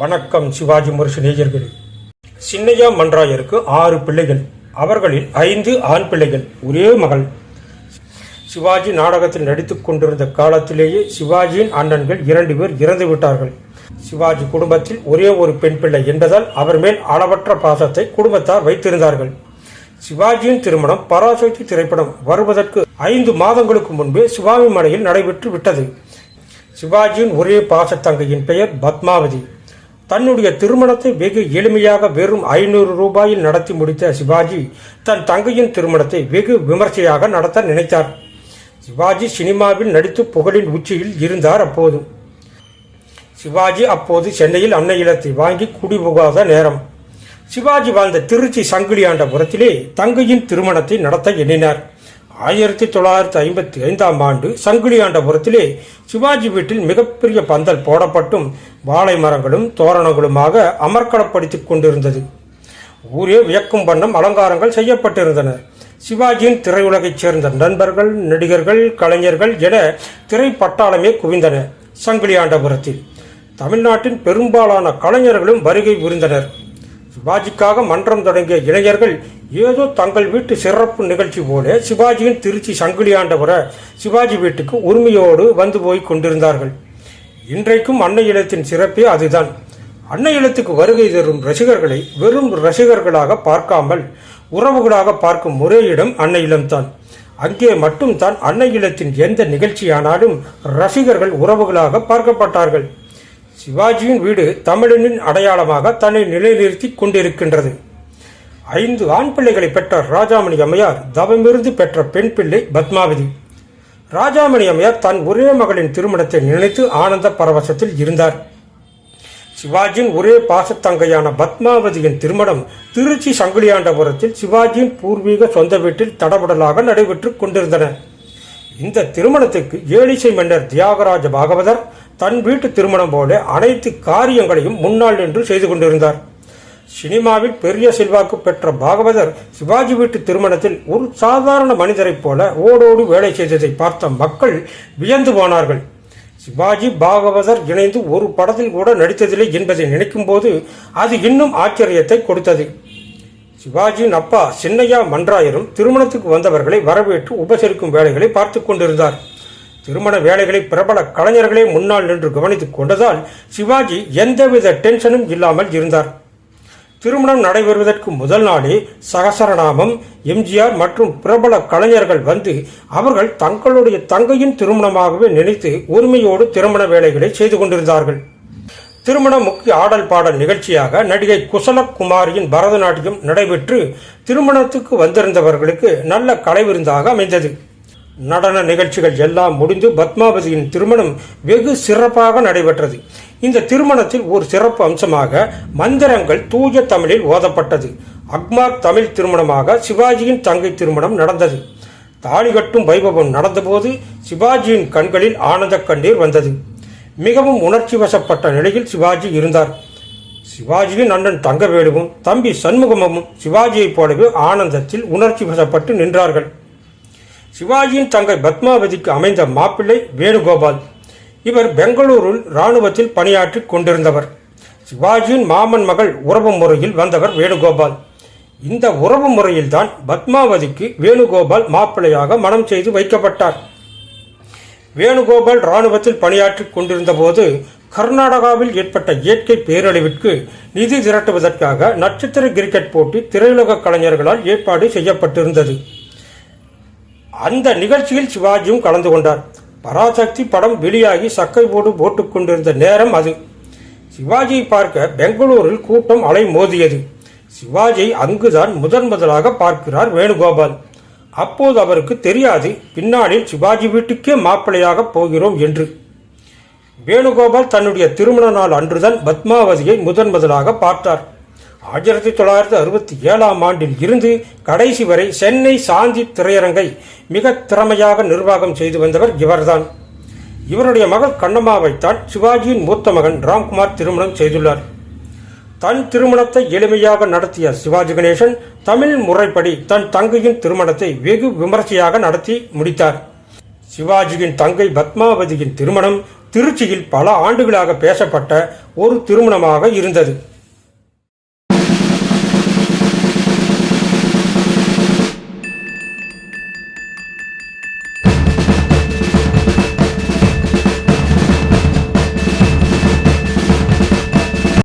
வணக்கம் சிவாஜி முரசு நேயர்களே. சின்னையா மன்றாயருக்கு ஆறு பிள்ளைகள். அவர்களில் ஐந்து ஆண் பிள்ளைகள் ஒரே மகள். சிவாஜி நாடகத்தில் நடித்துக் கொண்டிருந்த காலத்திலேயே சிவாஜியின் அண்ணன்கள் இரண்டு பேர் இறந்து விட்டார்கள். சிவாஜி குடும்பத்தில் ஒரே ஒரு பெண் பிள்ளை என்பதால் அவர் மேல் அளவற்ற பாசத்தை குடும்பத்தார் வைத்திருந்தார்கள். சிவாஜியின் திருமணம் பராசக்தி திரைப்படம் வருவதற்கு ஐந்து மாதங்களுக்கு முன்பே சிவாமி மலையில் நடைபெற்று விட்டது. சிவாஜியின் ஒரே பாசத்தங்கையின் பெயர் பத்மாவதி. தன்னுடைய திருமணத்தை வெகு எளிமையாக வெறும் ஐநூறு ரூபாயில் நடத்தி முடித்த சிவாஜி தன் தங்கையின் திருமணத்தை வெகு விமர்சையாக நடத்த நினைத்தார். சிவாஜி சினிமாவில் நடித்து புகழின் உச்சியில் இருந்தார் அப்போது. சிவாஜி அப்போது சென்னையில் அன்னை இல்லத்தை வாங்கி குடிபுகாத நேரம். சிவாஜி வாழ்ந்த திருச்சி சங்கிலியாண்டபுரத்திலே தங்கையின் திருமணத்தை நடத்த எண்ணினார். ஆயிரத்தி தொள்ளாயிரத்தி ஐம்பத்தி ஐந்தாம் ஆண்டு சங்குலியாண்டபுரத்திலே சிவாஜி வீட்டில் மிகப்பெரிய பந்தல் போடப்பட்டும் வாழை மரங்களும் தோரணங்களுமாக அமர்க்களப்படுத்திக் கொண்டிருந்தது. ஊரே வியக்கும் வண்ணம் அலங்காரங்கள் செய்யப்பட்டிருந்தன. சிவாஜியின் திரையுலகைச் சேர்ந்த நண்பர்கள் நடிகர்கள் கலைஞர்கள் என திரைப்பட்டாளமே குவிந்தன சங்கிலியாண்டபுரத்தில். தமிழ்நாட்டின் பெரும்பாலான கலைஞர்களும் வருகை புரிந்தனர். சிவாஜிக்காக மன்றம் தொடங்கிய இளைஞர்கள் ஏதோ தங்கள் வீட்டு சிறப்பு நிகழ்ச்சி போல சிவாஜியின் திருச்சி சங்கிலியாண்டபுர சிவாஜி வீட்டுக்கு உரிமையோடு வந்து போய் கொண்டிருந்தார்கள். இன்றைக்கும் அன்னை இல்லத்தின் சிறப்பே அதுதான். அன்னை இல்லத்துக்கு வருகை தரும் ரசிகர்களை வெறும் ரசிகர்களாக பார்க்காமல் உறவுகளாக பார்க்கும் ஒரே இடம் அன்னை இல்லம்தான். அங்கே மட்டும்தான் அன்னை இல்லத்தின் எந்த நிகழ்ச்சியானாலும் ரசிகர்கள் உறவுகளாக பார்க்கப்பட்டார்கள். சிவாஜியின் வீடு தமிழனின் அடையாளமாக தன்னை நிலைநிறுத்தி கொண்டிருக்கின்றது. ஐந்து ஆண் பிள்ளைகளை பெற்ற ராஜாமணி அம்மையார் தவமிருந்து பெற்ற பெண் பிள்ளை பத்மாவதி. ராஜாமணி அம்மையார் தன் ஒரே மகளின் திருமணத்தை நினைத்து ஆனந்த பரவசத்தில் இருந்தார். சிவாஜியின் ஒரே பாசத்தங்கையான பத்மாவதியின் திருமணம் திருச்சி சங்கிலியாண்டபுரத்தில் சிவாஜியின் பூர்வீக சொந்த வீட்டில் தடபுடலாக நடைபெற்று கொண்டிருந்தன. இந்த திருமணத்துக்கு ஏழிசை மன்னர் தியாகராஜ பாகவதர் தன் வீட்டு திருமணம் போல அனைத்து காரியங்களையும் முன்னாள் நின்று செய்து கொண்டிருந்தார். சினிமாவில் பெரிய செல்வாக்கு பெற்ற பாகவதர் சிவாஜி வீட்டு திருமணத்தில் ஒரு சாதாரண மனிதரைப் போல ஓடோடு வேலை செய்ததை பார்த்த மக்கள் வியந்து போனார்கள். சிவாஜி பாகவதர் இணைந்து ஒரு படத்தில் கூட நடித்ததில்லை என்பதை நினைக்கும் போது அது இன்னும் ஆச்சரியத்தை கொடுத்தது. சிவாஜியின் அப்பா சின்னையா மன்றாயரும் திருமணத்துக்கு வந்தவர்களை வரவேற்று உபசரிக்கும் வேலைகளை பார்த்து கொண்டிருந்தார். திருமண வேலைகளை பிரபல கலைஞர்களே முன்னால் நின்று கவனித்துக் கொண்டதால் சிவாஜி எந்தவித டென்ஷனும் இல்லாமல் இருந்தார். திருமணம் நடைபெறுவதற்கு முதல் நாளே சகசரநாமம். எம்ஜிஆர் மற்றும் பிரபல கலைஞர்கள் வந்து அவர்கள் தங்களுடைய தங்கையின் திருமணமாகவே நினைத்து உரிமையோடு திருமண வேலைகளை செய்து கொண்டிருந்தார்கள். திருமண முக்கிய ஆடல் பாடல் நிகழ்ச்சியாக நடிகை குசலகுமாரியின் பரதநாட்டியம் நடைபெற்று திருமணத்துக்கு வந்திருந்தவர்களுக்கு நல்ல கலை விருந்தாக அமைந்தது. நடன நிகழ்ச்சிகள் எல்லாம் முடிந்து பத்மாவதியின் திருமணம் வெகு சிறப்பாக நடைபெற்றது. இந்த திருமணத்தில் ஒரு சிறப்பு அம்சமாக மந்திரங்கள் தூய தமிழில் ஓதப்பட்டது. அக்மார் தமிழ் திருமணமாக சிவாஜியின் தங்கை திருமணம் நடந்தது. தாலி கட்டும் வைபவம் நடந்தபோது சிவாஜியின் கண்களில் ஆனந்த கண்ணீர் வந்தது. மிகவும் உணர்ச்சி வசப்பட்ட நிலையில் சிவாஜி இருந்தார். சிவாஜியின் அண்ணன் தங்கவேலுவும் தம்பி சண்முகமும் சிவாஜியைப் போலவே ஆனந்தத்தில் உணர்ச்சி வசப்பட்டு நின்றார்கள். சிவாஜியின் தங்கை பத்மாவதிக்கு அமைந்த மாப்பிள்ளை வேணுகோபால். இவர் பெங்களூரில் இராணுவத்தில் பணியாற்றி கொண்டிருந்தவர். சிவாஜியின் மாமன் மகள் உறவு முறையில் வந்தவர் வேணுகோபால். இந்த உறவு முறையில்தான் பத்மாவதிக்கு வேணுகோபால் மாப்பிள்ளையாக மனம் செய்து வைக்கப்பட்டார். வேணுகோபால் இராணுவத்தில் பணியாற்றி கொண்டிருந்தபோது கர்நாடகாவில் ஏற்பட்ட இயற்கை பேரழிவிற்கு நிதி திரட்டுவதற்காக நட்சத்திர கிரிக்கெட் போட்டி திரையுலக கலைஞர்களால் ஏற்பாடு செய்யப்பட்டிருந்தது. அந்த நிகழ்ச்சியில் சிவாஜியும் கலந்து கொண்டார். பராசக்தி படம் வெளியாகி சக்கை போடு போட்டுக்கொண்டிருந்த நேரம் அது. சிவாஜியை பார்க்க பெங்களூரில் கூட்டம் அலை மோதியது. சிவாஜியை அங்குதான் முதன் முதலாக பார்க்கிறார் வேணுகோபால். அப்போது அவருக்கு தெரியாது பின்னாளில் சிவாஜி வீட்டுக்கே மாப்பிள்ளையாக போகிறோம் என்று. வேணுகோபால் தன்னுடைய திருமண நாள் அன்றுதான் பத்மாவதியை முதன் முதலாக பார்த்தார். ஆயிரத்தி தொள்ளாயிரத்தி அறுபத்தி ஏழாம் ஆண்டில் இருந்து கடைசி வரை சென்னை சாந்தி திரையரங்கை மிக திறமையாக நிர்வாகம் செய்து வந்தவர் இவர்தான். இவருடைய மகள் கண்ணம்மாவைத்தான் சிவாஜியின் மூத்த மகன் ராம்குமார் திருமணம் செய்துள்ளார். தன் திருமணத்தை எளிமையாக நடத்திய சிவாஜி கணேசன் தமிழ் முறைப்படி தன் தங்கையின் திருமணத்தை வெகு விமர்சையாக நடத்தி முடித்தார். சிவாஜியின் தங்கை பத்மாவதியின் திருமணம் திருச்சியில் பல ஆண்டுகளாக பேசப்பட்ட ஒரு திருமணமாக இருந்தது.